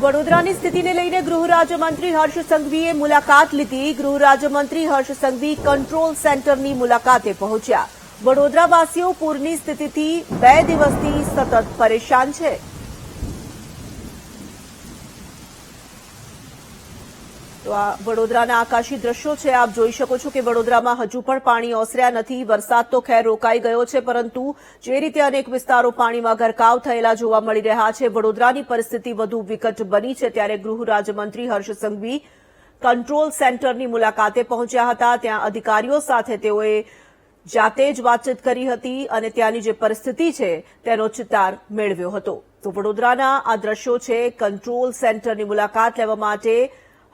વડોદરાની સ્થિતિને લઈને ગૃહ રાજ્યમંત્રી હર્ષ સંઘવીએ મુલાકાત લીધી. ગૃહ રાજ્યમંત્રી હર્ષ સંઘવી કંટ્રોલ સેન્ટરની મુલાકાતે પહોંચ્યા. વડોદરાવાસીઓ પૂરની સ્થિતિથી બે દિવસથી સતત પરેશાન છે. તો આ વડોદરાના આકાશી દ્રશ્યો છે. આપ જોઈ શકો છો કે વડોદરામાં હજુ પણ પાણી ઓસર્યા નથી. વરસાદ તો ખેર રોકાઈ ગયો છે, પરંતુ જે રીતે અનેક વિસ્તારો પાણીમાં ગરકાવ થયેલા જોવા મળી રહ્યા છે, વડોદરાની પરિસ્થિતિ વધુ વિકટ બની છે. ત્યારે ગૃહ રાજ્યમંત્રી હર્ષ સંઘવી કંટ્રોલ સેન્ટરની મુલાકાતે પહોંચ્યા હતા. ત્યાં અધિકારીઓ સાથે તેઓએ જાતે જ વાતચીત કરી હતી અને ત્યાંની જે પરિસ્થિતિ છે, તેનો ચિતાર મેળવ્યો હતો. તો વડોદરાના આ દ્રશ્યો છે, કંટ્રોલ સેન્ટરની મુલાકાત લેવા માટે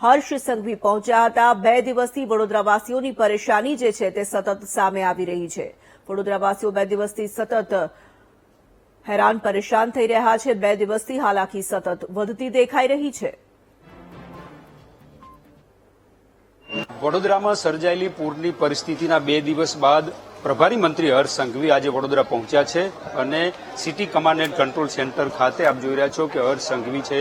હર્ષ સંઘવી પહોંચ્યા હતા. બે દિવસથી વડોદરાવાસીઓની પરેશાની જે છે તે સતત સામે આવી રહી છે. વડોદરાવાસીઓ બે દિવસથી સતત હેરાન પરેશાન થઈ રહ્યા છે. બે દિવસથી હાલાકી સતત વધતી દેખાઈ રહી છે. વડોદરામાં સર્જાયેલી પૂરની પરિસ્થિતિના બે દિવસ બાદ પ્રભારી મંત્રી હર્ષ સંઘવી આજે વડોદરા પહોંચ્યા છે અને city command and control centre ખાતે આપ જોઈ રહ્યા છો કે હર્ષ સંઘવી છે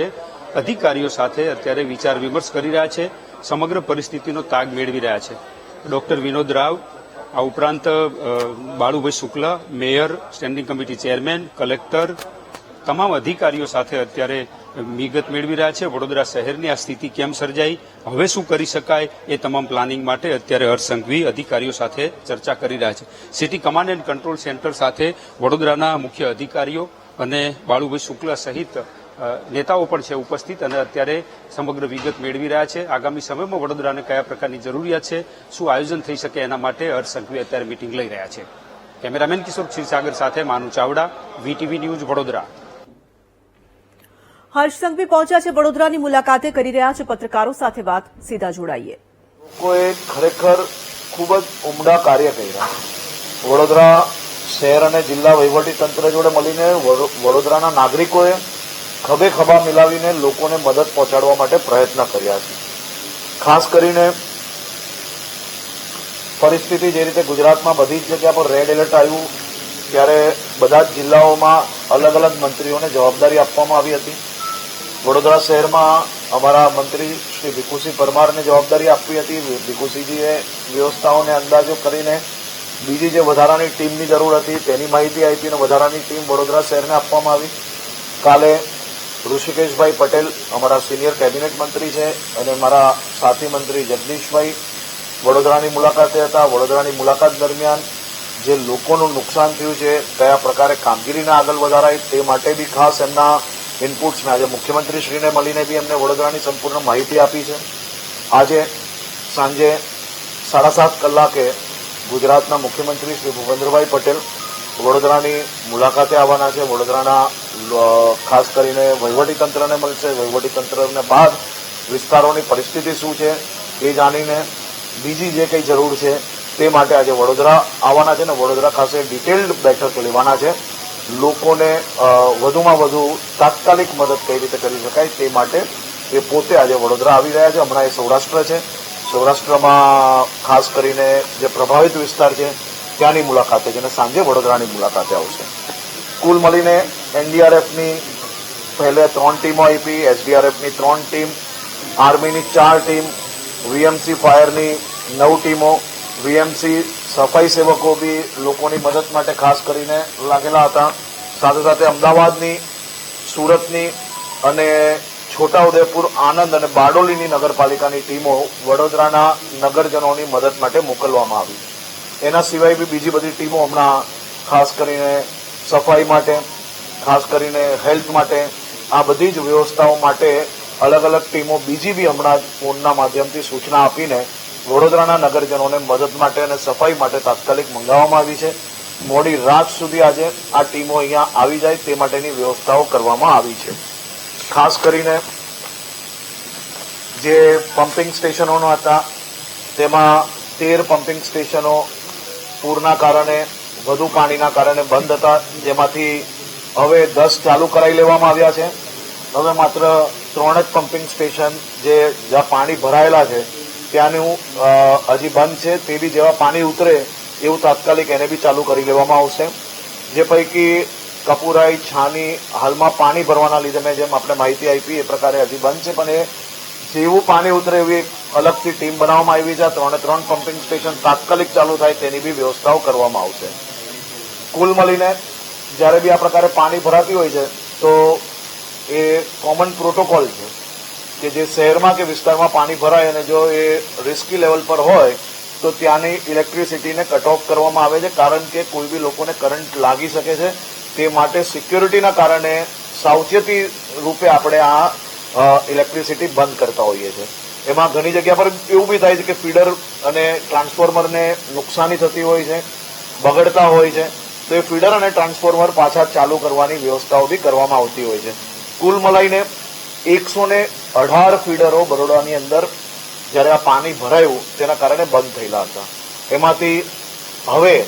અધિકારીઓ સાથે અત્યારે વિચાર વિમર્શ કરી રહ્યા છે, સમગ્ર પરિસ્થિતિનો તાગ મેળવી રહ્યા છે. ડોક્ટર વિનોદ રાવ, આ ઉપરાંત Balubhai Shukla, mayor, standing committee chairman, collector, તમામ અધિકારીઓ સાથે અત્યારે વિગત મેળવી રહ્યા છે. વડોદરા શહેરની આ સ્થિતિ કેમ સર્જાઈ? હવે શું કરી શકાય? એ તમામ પ્લાનિંગ માટે અત્યારે હર્ષસંઘવી અધિકારીઓ સાથે ચર્ચા કરી રહ્યા છે. City command and control centre સાથે વડોદરાના મુખ્ય અધિકારીઓ અને બાળુભાઈ શુક્લા સહિત નેતાઓ પણ છે ઉપસ્થિત અને અત્યારે સમગ્ર વિગત મેળવી રહ્યા છે. આગામી સમયમાં વડોદરાને કયા પ્રકારની જરૂરિયાત છે શું આયોજન થઈ શકે એના માટે હર્ષ સંઘવી અત્યારે મિટિંગ લઈ રહ્યા છે. કેમેરામેન કિશોર ક્ષીરસાગર સાથે માનુ ચાવડા વીટીવી ન્યૂઝ વડોદરા. હર્ષ સંઘવી પહોંચ્યા છે વડોદરાની મુલાકાતે કરી રહ્યા છે પત્રકારો સાથે વાત. સીધા જોડાઈએ. લોકોએ ખરેખર ખૂબ જ ઉમદા કાર્ય કર્યા. વડોદરા શહેર અને જિલ્લા વહીવટી તંત્ર જોડે મળીને વડો- વડોદરાના નાગરિકોએ ખભે ખભા મિલાવીને લોકોને મદદ પહોંચાડવા માટે પ્રયત્ન કર્યા છે. ખાસ કરીને પરિસ્થિતિ જે રીતે ગુજરાતમાં બધી જ જગ્યા પર રેડ એલર્ટ આવ્યું, ત્યારે બધા જ જિલ્લાઓમાં અલગ અલગ મંત્રીઓને જવાબદારી આપવામાં આવી હતી. વડોદરા શહેરમાં અમારા મંત્રી શ્રી ભીખુસિંહ પરમારને જવાબદારી આપવી હતી. ભીખુસિંહજીએ વ્યવસ્થાઓને અંદાજો કરીને બીજી જે વધારાની ટીમની જરૂર હતી તેની માહિતી આપી અને વધારાની ટીમ વડોદરા શહેરને આપવામાં આવી. કાલે ઋષિકેશભાઈ પટેલ અમારા સિનિયર કેબિનેટ મંત્રી છે અને મારા સાથી મંત્રી જગદીશભાઈ. વડોદરાની મુલાકાતે હતા. વડોદરાની મુલાકાત દરમિયાન જે લોકોનું નુકસાન થયું છે, કયા પ્રકારે કામગીરીને આગળ વધારાય, તે માટે બી ખાસ એમના ઇનપુટ્સને આજે મુખ્યમંત્રીશ્રીને મળીને બી એમને વડોદરાની સંપૂર્ણ માહિતી આપી છે. આજે સાંજે સાડા સાત કલાકે ગુજરાતના મુખ્યમંત્રી શ્રી ભૂપેન્દ્રભાઈ પટેલ વડોદરાની મુલાકાતે આવવાના છે. વડોદરાના ખાસ કરીને વહીવટીતંત્રને મળશે. વહીવટીતંત્રને બાદ વિસ્તારોની પરિસ્થિતિ શું છે એ જાણીને બીજી જે કંઈ જરૂર છે તે માટે આજે વડોદરા આવવાના છે ને વડોદરા ખાસે ડિટેલ્ડ બેઠક લેવાના છે. લોકોને વધુમાં વધુ તાત્કાલિક મદદ કઈ રીતે કરી શકાય તે માટે એ પોતે આજે વડોદરા આવી રહ્યા છે. હમણાં એ સૌરાષ્ટ્ર છે. સૌરાષ્ટ્રમાં ખાસ કરીને જે પ્રભાવિત વિસ્તાર છે ત્યાંની મુલાકાતે છે અને સાંજે વડોદરાની મુલાકાતે આવશે. કુલ મળીને એનડીઆરએફની પહેલે ત્રણ ટીમો આપી, એસડીઆરએફની ત્રણ ટીમ, આર્મીની ચાર ટીમ, વીએમસી ફાયરની નવ ટીમો, વીએમસી સફાઈ સેવકો બી લોકોની મદદ માટે ખાસ કરીને લાગેલા હતા. સાથે સાથે અમદાવાદની, સુરતની અને છોટાઉદેપુર આનંદ અને બારડોલીની નગરપાલિકાની ટીમો વડોદરાના નગરજનોની મદદ માટે મોકલવામાં આવી. એના સિવાય બી બીજી બધી ટીમો હમણાં ખાસ કરીને સફાઈ માટે, ખાસ કરીને હેલ્થ માટે, આ બધી જ વ્યવસ્થાઓ માટે અલગ અલગ ટીમો બીજી બી હમણાં ફોનના માધ્યમથી સૂચના આપીને વડોદરાના નગરજનોને મદદ માટે અને સફાઈ માટે તાત્કાલિક મંગાવવામાં આવી છે. મોડી રાત સુધી આજે આ ટીમો અહીંયા આવી જાય તે માટેની વ્યવસ્થાઓ કરવામાં આવી છે. ખાસ કરીને જે પમ્પિંગ સ્ટેશનો હતા, તેમાં તેર પમ્પિંગ સ્ટેશનો પૂરના કારણે, વધુ પાણીના કારણે બંધ હતા, જેમાંથી હવે દસ ચાલુ કરાવી લેવામાં આવ્યા છે. હવે માત્ર ત્રણ જ પમ્પિંગ સ્ટેશન જે જ્યાં પાણી ભરાયેલા છે, ત્યાંનું હજી બંધ છે તે બી જેવા પાણી ઉતરે એવું તાત્કાલિક એને બી ચાલુ કરી લેવામાં આવશે. જે પૈકી કપુરાઈ, છાની હાલમાં પાણી ભરવાના લીધે મેં જેમ આપણે માહિતી આપી, એ પ્રકારે હજી બંધ છે, પણ એ જેવું પાણી ઉતરે એવી અલગથી ટીમ બનાવવામાં આવી છે. ત્રણે ત્રણ પમ્પિંગ સ્ટેશન તાત્કાલિક ચાલુ થાય તેની બી વ્યવસ્થાઓ કરવામાં આવશે. કુલ મળીને જ્યારે બી આ પ્રકારે પાણી ભરાતી હોય છે, તો એ કોમન પ્રોટોકોલ છે કે જે શહેરમાં કે વિસ્તારમાં પાણી ભરાય અને જો એ રિસ્કી લેવલ પર હોય, તો ત્યાંની ઇલેક્ટ્રિસિટીને કટ ઓફ કરવામાં આવે છે. કારણ કે કોઈ બી લોકોને કરંટ લાગી શકે છે. તે માટે સિક્યોરિટીના કારણે સાવચેતી રૂપે આપણે આ ઇલેક્ટ્રિસિટી બંધ કરતા હોઈએ છીએ. એમાં ઘણી જગ્યા પર એવું બી થાય છે કે ફીડર અને ટ્રાન્સફોર્મરને નુકસાની થતી હોય છે, બગડતા હોય છે. તો એ ફીડર અને ટ્રાન્સફોર્મર પાછા ચાલુ કરવાની વ્યવસ્થાઓ બી કરવામાં આવતી હોય છે. કુલ મલાઈને એકસો ને અઢાર ફીડરો બરોડાની અંદર જ્યારે આ પાણી ભરાયું, તેના કારણે બંધ થયેલા હતા. એમાંથી હવે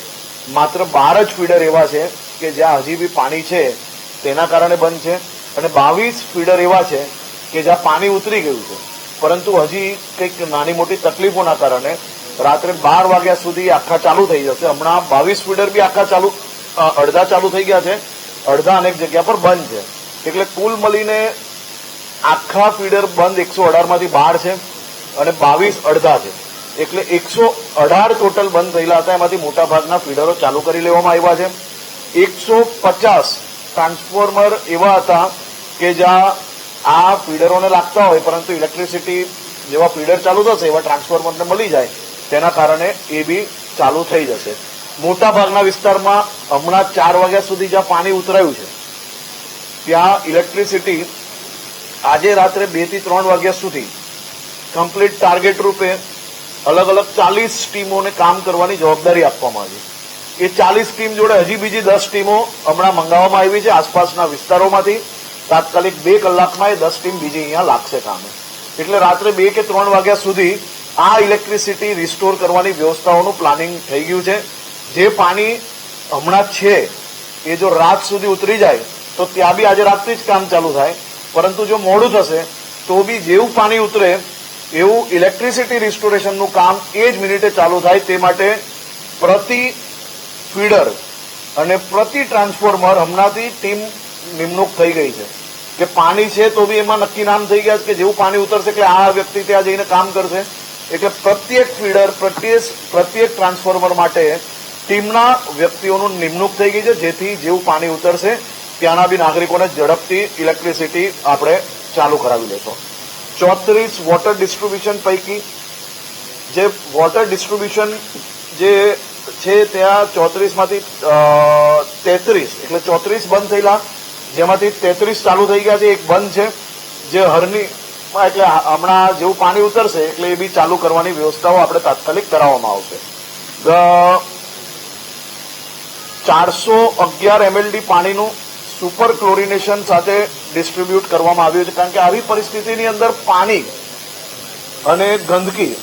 માત્ર બાર જ ફીડર એવા છે કે જ્યાં હજી બી પાણી છે, તેના કારણે બંધ છે. અને બાવીસ ફીડર એવા છે કે જ્યાં પાણી ઉતરી ગયું છે. પરંતુ હજી કંઈક નાની મોટી તકલીફોના કારણે રાત્રે બાર વાગ્યા સુધી આખા ચાલુ થઈ જશે. હમણાં બાવીસ ફીડર બી આખા ચાલુ અડધા ચાલુ થઈ ગયા છે. અડધા અનેક જગ્યા પર બંધ છે. એટલે કુલ મળીને આખા ફીડર બંધ એકસો અઢારમાંથી બાર છે અને બાવીસ અડધા છે. એટલે એકસો અઢાર ટોટલ બંધ થયેલા હતા. એમાંથી મોટાભાગના ફીડરો ચાલુ કરી લેવામાં આવ્યા છે. એકસો પચાસ ટ્રાન્સફોર્મર એવા હતા કે જ્યાં આ ફીડરોને લાગતા હોય, પરંતુ ઇલેક્ટ્રિસિટી જેવા ફીડર ચાલુ થશે, એવા ટ્રાન્સફોર્મરને મળી જાય, તેના કારણે એ બી ચાલુ થઈ જશે. મોટાભાગના વિસ્તારમાં હમણાં ચાર વાગ્યા સુધી જ્યાં પાણી ઉતરાયું છે, ત્યાં ઇલેક્ટ્રિસિટી આજે રાત્રે બેથી ત્રણ વાગ્યા સુધી કમ્પ્લીટ ટાર્ગેટ રૂપે અલગ અલગ ચાલીસ ટીમોને કામ કરવાની જવાબદારી આપવામાં આવી એ ચાલીસ ટીમ જોડે હજી બીજી દસ ટીમો હમણાં મંગાવવામાં આવી છે આસપાસના વિસ્તારોમાંથી. તાત્કાલિક બે કલાકમાં એ દસ ટીમ બીજી અહીંયા લાગશે કામે. એટલે રાત્રે બે કે ત્રણ વાગ્યા સુધી આ ઇલેક્ટ્રિસિટી રિસ્ટોર કરવાની વ્યવસ્થાઓનું પ્લાનિંગ થઈ ગયું છે. જે પાણી હમણાં છે, એ જો રાત સુધી ઉતરી જાય, તો ત્યાં બી આજે રાતથી જ કામ ચાલુ થાય. પરંતુ જો મોડું થશે, તો બી જેવું પાણી ઉતરે, એવું ઇલેક્ટ્રિસિટી રિસ્ટોરેશનનું કામ એ જ મિનિટે ચાલુ થાય તે માટે પ્રતિ ફીડર અને પ્રતિ ટ્રાન્સફોર્મર હમણાંથી ટીમ નિમણૂક થઈ ગઈ છે. કે પાણી છે તો બી એમાં નક્કી નામ થઈ ગયા કે જેવું પાણી ઉતરશે એટલે આ વ્યક્તિ ત્યાં જઈને કામ કરશે. એટલે પ્રત્યેક ફીડર, પ્રત્યેક પ્રત્યેક ટ્રાન્સફોર્મર માટે ટીમના વ્યક્તિઓનું નિમણૂક થઈ ગઈ છે. જેથી જેવું પાણી ઉતરશે, ત્યાંના બી નાગરિકોને ઝડપથી ઇલેક્ટ્રિસિટી આપણે ચાલુ કરાવી લેશો. ચોત્રીસ વોટર ડિસ્ટ્રીબ્યુશન પૈકી જે વોટર ડિસ્ટ્રીબ્યુશન જે છે, ત્યાં ચોત્રીસમાંથી તેત્રીસ, એટલે ચોત્રીસ બંધ થયેલા. જેમાંથી તેત્રીસ ચાલુ થઈ ગયા છે, એક બંધ છે, જે હરની એટલે હમણાં જેવું પાણી ઉતરશે, એટલે એ બી ચાલુ કરવાની વ્યવસ્થાઓ આપણે તાત્કાલિક કરાવવામાં આવશે. ચારસો અગિયાર એમએલડી પાણીનું સુપર ક્લોરિનેશન સાથે ડિસ્ટ્રીબ્યુટ કરવામાં આવ્યું છે, કારણ કે આવી પરિસ્થિતિની અંદર પાણી અને ગંદકી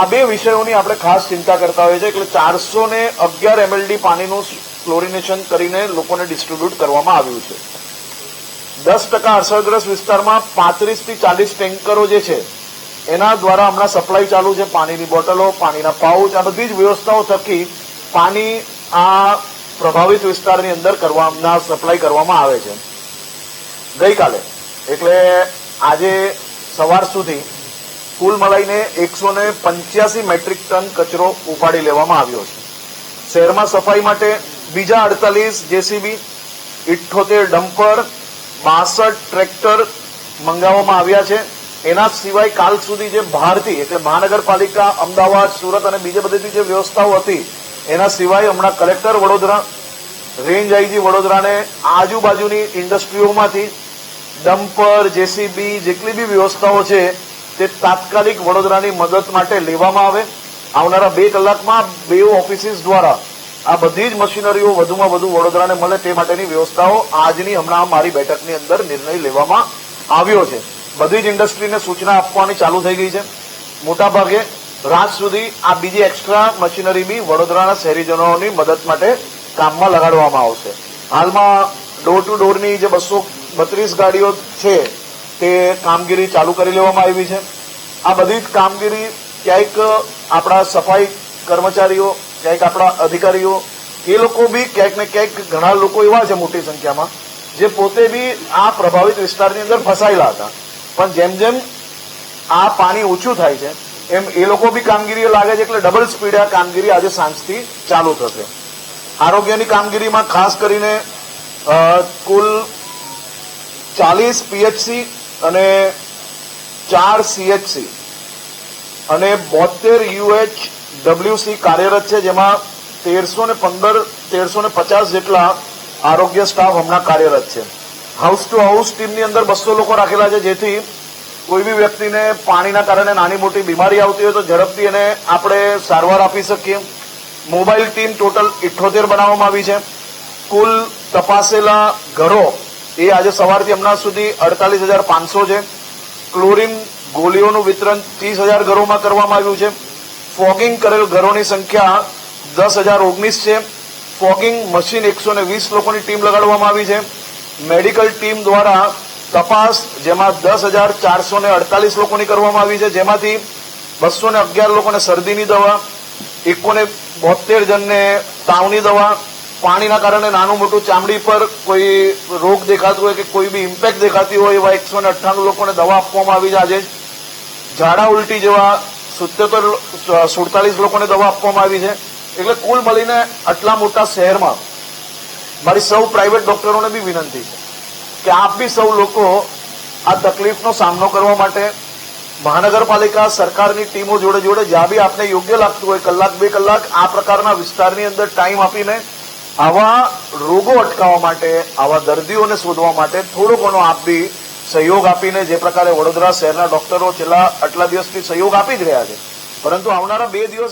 આ બે વિષયોની આપણે ખાસ ચિંતા કરતા હોઈએ છીએ, એટલે ચારસો ને અગિયાર એમએલડી પાણીનું ક્લોરિનેશન કરીને લોકોને ડિસ્ટ્રીબ્યુટ કરવામાં આવ્યું છે. દસ ટકા અસરગ્રસ્ત વિસ્તારમાં પાંત્રીસથી ચાલીસ ટેન્કરો જે છે, એના દ્વારા હમણાં સપ્લાય ચાલુ છે પાણીની બોટલો, પાણીના પાઉચ, આ બધી જ વ્યવસ્થાઓ થકી પાણી આ પ્રભાવિત વિસ્તારની અંદર કરવામાં, સપ્લાય કરવામાં આવે છે. ગઈકાલે, એટલે આજે સવાર સુધી કુલ મળીને એકસો ને પંચ્યાસી મેટ્રિક ટન કચરો ઉપાડી લેવામાં આવ્યો છે. શહેરમાં સફાઈ માટે બીજા અડતાલીસ જેસીબી, ઇઠ્ઠોતેર ડમ્પર બાસઠ ટ્રેક્ટર મંગાવવામાં આવ્યા છે. એના સિવાય કાલ સુધી જે ભારતી એટલે મહાનગરપાલિકા, અમદાવાદ, સુરત અને બીજે બધીથી જે વ્યવસ્થાઓ હતી, એના સિવાય હમણાં કલેક્ટર વડોદરા, રેન્જ આઈજી વડોદરાને આજુબાજુની ઇન્ડસ્ટ્રીઓમાંથી ડમ્પર, જેસીબી જેટલી બી વ્યવસ્થાઓ છે, તે તાત્કાલિક વડોદરાની મદદ માટે લેવામાં આવે. આવનારા બે કલાકમાં બે ઓફિસીસ દ્વારા આ બધી જ મશીનરીઓ વધુમાં વધુ વડોદરાને મળે તે માટેની વ્યવસ્થાઓ આજની હમણાં મારી બેઠકની અંદર નિર્ણય લેવામાં આવ્યો છે. બધી જ ઇન્ડસ્ટ્રીને સૂચના આપવાની ચાલુ થઈ ગઈ છે. મોટાભાગે રાત સુધી આ બીજી એક્સ્ટ્રા મશીનરી બી વડોદરાના શહેરીજનોની મદદ માટે કામમાં લગાડવામાં આવશે. હાલમાં ડોર ટુ ડોરની જે બસો બત્રીસ ગાડીઓ છે તે કામગીરી ચાલુ કરી લેવામાં આવી છે. આ બધી જ કામગીરી ક્યાંક આપણા સફાઈ કર્મચારીઓ ક્યાંક આપણા અધિકારીઓ, એ લોકો બી ક્યાંક ને ક્યાંક ઘણા લોકો એવા છે મોટી સંખ્યામાં, જે પોતે બી આ પ્રભાવિત વિસ્તારની અંદર ફસાયેલા હતા. પણ જેમ જેમ આ પાણી ઓછું થાય છે, એમ એ લોકો બી કામગીરી લાગે છે એટલે ડબલ સ્પીડે આ કામગીરી આજે સાંજથી ચાલુ થશે. આરોગ્યની કામગીરીમાં ખાસ કરીને કુલ ચાલીસ પીએચસી અને ચાર સીએચસી અને બોતેર યુએચ ડબ્લ્યુસી કાર્યરત છે, જેમાં તેરસો ને પંદર, તેરસો ને પચાસ જેટલા આરોગ્ય સ્ટાફ હમણાં કાર્યરત છે. હાઉસ ટુ હાઉસ ટીમની અંદર બસો લોકો રાખેલા છે, જેથી કોઈ બી વ્યક્તિને પાણીના કારણે નાની મોટી બીમારી આવતી હોય તો ઝડપથી એને આપણે સારવાર આપી શકીએ. મોબાઈલ ટીમ ટોટલ ઇઠ્ઠોતેર બનાવવામાં આવી છે. કુલ તપાસેલા ઘરો એ આજે સવારથી હમણાં સુધી અડતાલીસ હજાર પાંચસો છે. ક્લોરીન ગોળીઓનું વિતરણ ત્રીસ હજાર ઘરોમાં કરવામાં આવ્યું છે. ફોગિંગ કરેલ ઘરોની સંખ્યા દસ હજાર ઓગણીસ છે. ફોગિંગ મશીન એકસો વીસ લોકોની ટીમ લગાડવામાં આવી છે. મેડિકલ ટીમ દ્વારા તપાસ, જેમાં દસ હજાર ચારસો અડતાલીસ લોકોની કરવામાં આવી છે. જેમાંથી બસો અગિયાર લોકોને શરદીની દવા એકોને બોતેર જણને તાવની દવા, પાણીના કારણે નાનું મોટું ચામડી પર કોઈ રોગ દેખાતો હોય કે કોઈ બી ઇમ્પેક્ટ દેખાતી હોય એવા એકસો ને અઠ્ઠાણું લોકોને દવા આપવામાં આવી છે આજે. ઝાડા ઉલટી જેવા સિત્તેર સુડતાલીસ લોકોને દવા આપવામાં આવી છે. એટલે કુલ મળીને આટલા મોટા શહેરમાં મારી સૌ પ્રાઇવેટ ડોક્ટરોને બી વિનંતી છે કે આપ બી સૌ લોકો આ તકલીફનો સામનો કરવા માટે મહાનગરપાલિકા, સરકારની ટીમો જોડે જોડે જ્યાં બી આપને યોગ્ય લાગતું હોય, કલાક બે કલાક આ પ્રકારના વિસ્તારની અંદર ટાઈમ આપીને આવા રોગો અટકાવવા માટે, આવા દર્દીઓને શોધવા માટે થોડો ઘણો આપ બી સહયોગ આપીને જે પ્રકારે વડોદરા શહેરના ડોક્ટરો છેલ્લા આટલા દિવસથી સહયોગ આપી જ રહ્યા છે. પરંતુ આવનારા બે દિવસ